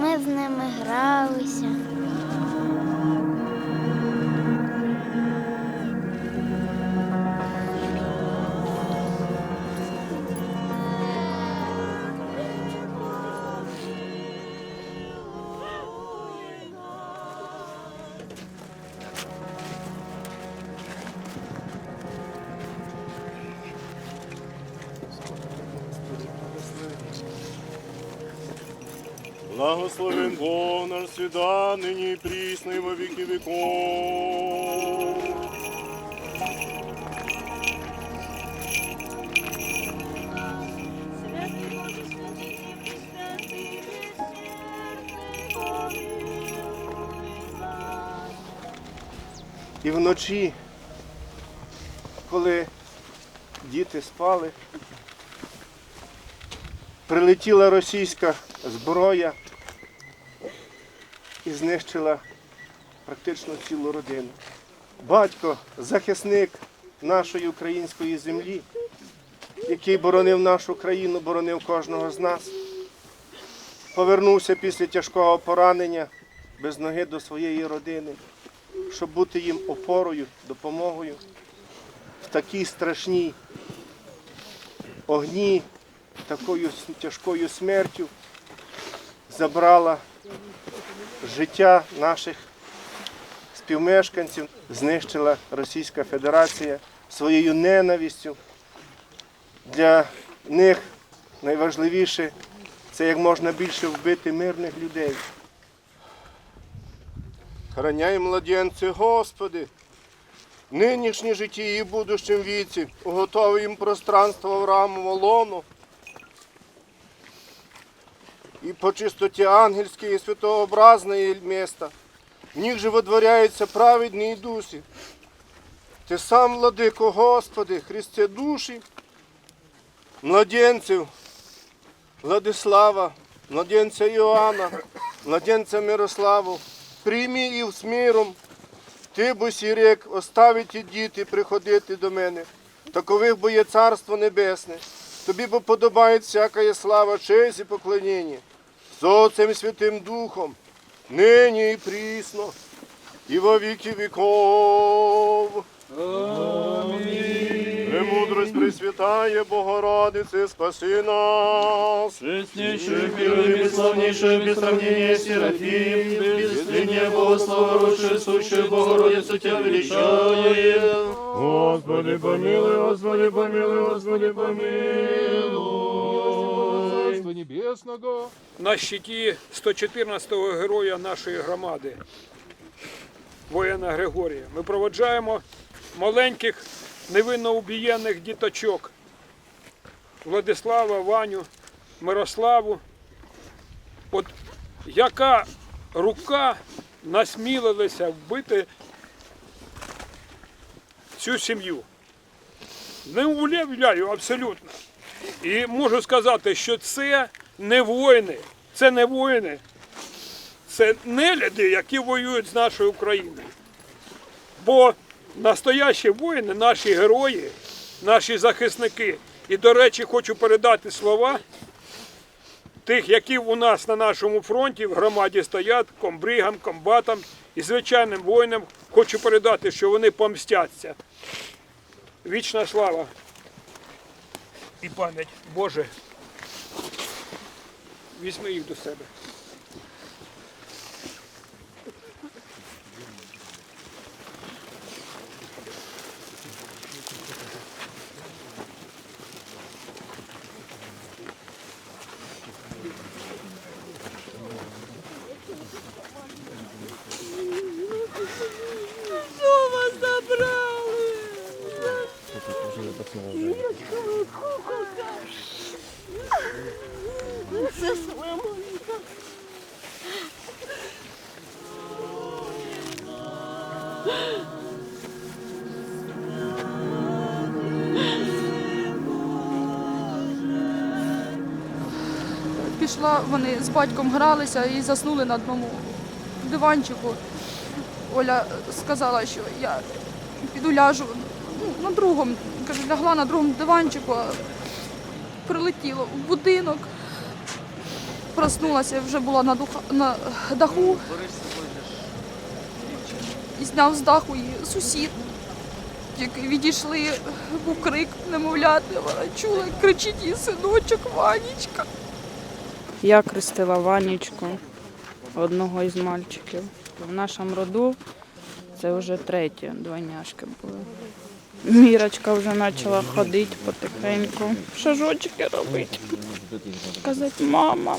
Ми з ними гралися. Благословен Бог наш свята, нині і прісно і во віки нас. І вночі, коли діти спали, прилетіла російська зброя і знищила практично цілу родину. Батько, захисник нашої української землі, який боронив нашу країну, боронив кожного з нас, повернувся після тяжкого поранення без ноги до своєї родини щоб бути їм опорою, допомогою в такій страшній огні, такою тяжкою смертю забрала життя наших співмешканців, знищила Російська Федерація своєю ненавистю. Для них найважливіше це як можна більше вбити мирних людей. Храняй младенці, Господи, в нинішній житті і будущем віці, уготовий їм пространство в раму лону. І по чистоті ангельської і святообразної міста. В них же водворяються праведні і дусі. Ти сам, владико, Господи, Христе душі, младенців, Владислава, младенця Іоанна, младенця Мирославу, прийми їх з миром. Ти бо сірек, оставить і діти приходити до мене. Такових бо є царство небесне. Тобі бо подобає всяка слава, честь і поклоніння. З Отцем і Святим Духом, нині і прісно, і во віки віков. Премудрость Пресвятає Богородице, спаси нас. Честнейшую, первую, бесславнейшую, без сравнения Серафим, безлиния Богослова, родшую, сущую Богородицу Тебя величаем. Господи, помилуй, Господи, помилуй, Господи, помилуй. Царства на щиті 114-го героя нашої громади, воїна Григорія. Ми проводжаємо маленьких невинно убієнних діточок Владислава, Ваню, Мирославу. От яка рука насмілилася вбити цю сім'ю? Не уявляю абсолютно. І можу сказати, що це не воїни, це не воїни, це нелюди, які воюють з нашою Україною. Бо настоящі воїни, наші герої, наші захисники. І, до речі, хочу передати слова тих, які у нас на нашому фронті в громаді стоять, комбригам, комбатам і звичайним воїнам. Хочу передати, що вони помстяться. Вічна слава і пам'ять. Боже, візьми їх до себе. Пішла, вони з батьком гралися і заснули на одному диванчику. Оля сказала, що я піду ляжу на другому, кажу, лягла на другому диванчику, а прилетіло в будинок. Проснулася, вже була на, духа, на даху. І зняв з даху її сусід, відійшли, був крик немовляти. Вона чула, кричить її синочок Ванічка. Я крестила Ванічку, одного із мальчиків. В нашому роду це вже треті двойняшки були. Мірочка вже почала ходити потихеньку, шажочки робити. Казати, мама.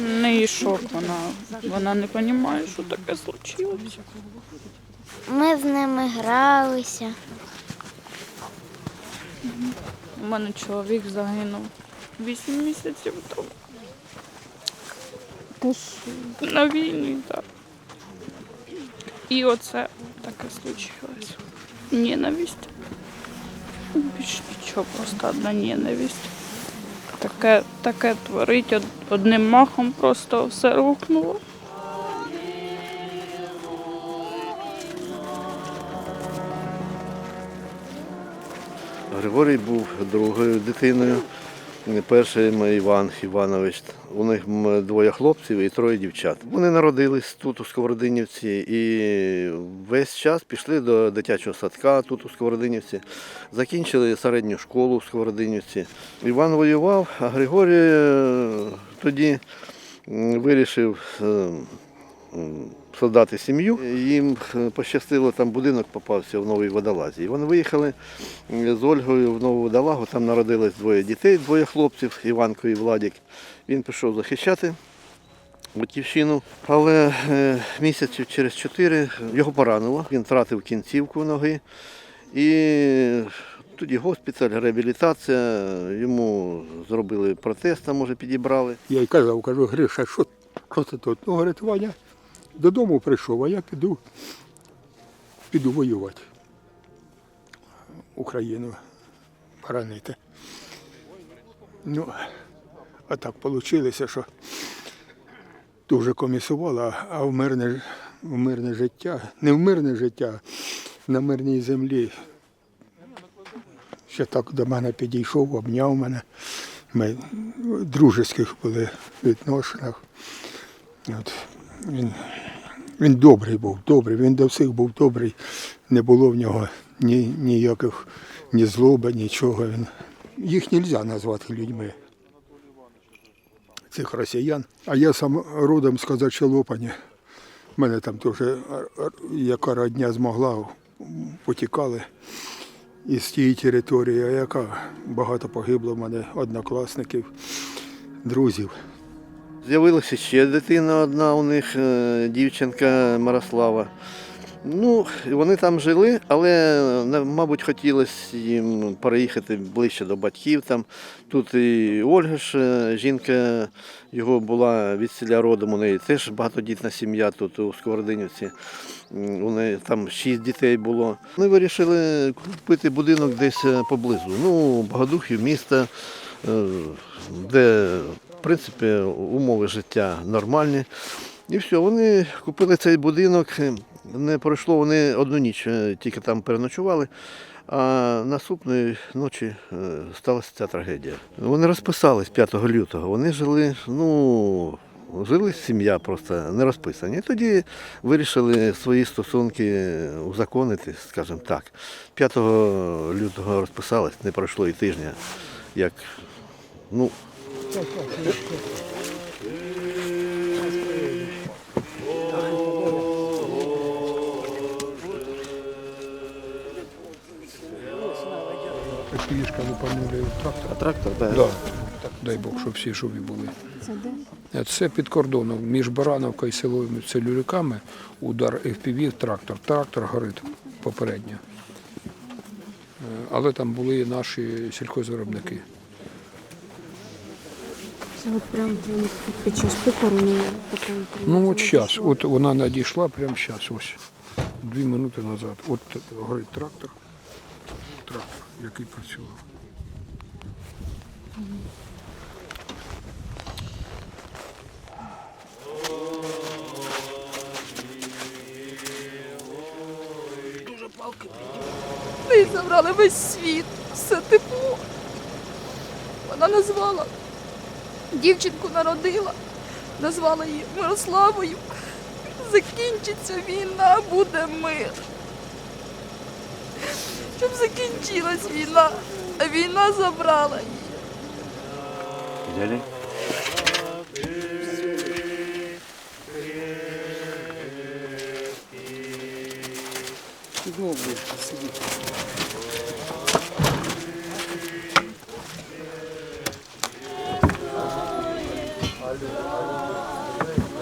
Неї шок, вона, вона не розуміє, що таке случилося. Ми з ними гралися. У мене чоловік загинув вісім місяців тому. На війні, так. І оце таке случилось. Ненависть. Більш нічого, просто одна ненависть. Таке, таке творить одним махом просто все рухнуло. Григорій був другою дитиною. Перший мій Іван Іванович. У них двоє хлопців і троє дівчат. Вони народились тут у Сковородинівці і весь час пішли до дитячого садка тут у Сковородинівці. Закінчили середню школу у Сковородинівці. Іван воював, а Григорій е, тоді вирішив е, создати сім'ю. Їм е, пощастило, там будинок попався в Новій Водолазі. І вони виїхали з Ольгою в Нову Водолагу, там народилось двоє дітей, двоє хлопців, Іванко і Владик. Він пішов захищати батьківщину, але е, місяців через чотири його поранило. Він втратив кінцівку ноги. І тоді госпіталь, реабілітація, йому зробили протез, там може підібрали. Я й казав, кажу, Гриша, що, що це тут? Ну, говорить, додому прийшов, а я піду, піду воювати. Україну боронити. Ну, а так вийшло, що дуже комісувало, а в мирне, в мирне життя, не в мирне життя, на мирній землі. Ще так до мене підійшов, обняв мене. Ми дружеських були відношеннях. От, він, він добрий був, добрий, він до всіх був добрий. Не було в нього ні, ніяких ні злоби, нічого. Він, їх не можна назвати людьми. Цих росіян. А я сам родом з Казачелопані. Мене там теж р- р- яка родня змогла, потікали із тієї території, яка багато погибло в мене однокласників, друзів. З'явилася ще дитина одна у них, е, дівчинка Мирослава. Ну, вони там жили, але, мабуть, хотілося їм переїхати ближче до батьків. Там. Тут і Ольга ж, е, жінка його була від селя родом, у неї теж багатодітна сім'я тут у Сковородинівці. У неї там шість дітей було. Вони вирішили купити будинок десь е, поблизу. Ну, Богодухів, міста, де, принципі, умови життя нормальні. І все, вони купили цей будинок. Не пройшло вони одну ніч, е, тільки там переночували. А наступної ночі е, сталася ця трагедія. Вони розписались 5 лютого. Вони жили, ну, жили сім'я просто не розписані. І тоді вирішили свої стосунки узаконити, скажімо так. 5 лютого розписались, не пройшло і тижня, як ну, Пішка лупанули в трактор. а трактор, так. Да. Так, дай Бог, щоб всі живі були. Це де? Це під кордоном, між Барановкою і селовими Целюриками удар FPV трактор. Трактор горить попередньо. Е, Але там були наші сільхозвиробники. Це от прям під час похорону. Ну от зараз, от вона надійшла прямо зараз, ось. Дві минути назад. От горить трактор. Трактор, який працював. забрали, забрали весь світ, все тепло. Вона назвала, дівчинку народила, назвала її Мирославою. Закінчиться війна, буде мир. Щоб закінчилась війна, а війна забрала її. Взяли? Aleluia.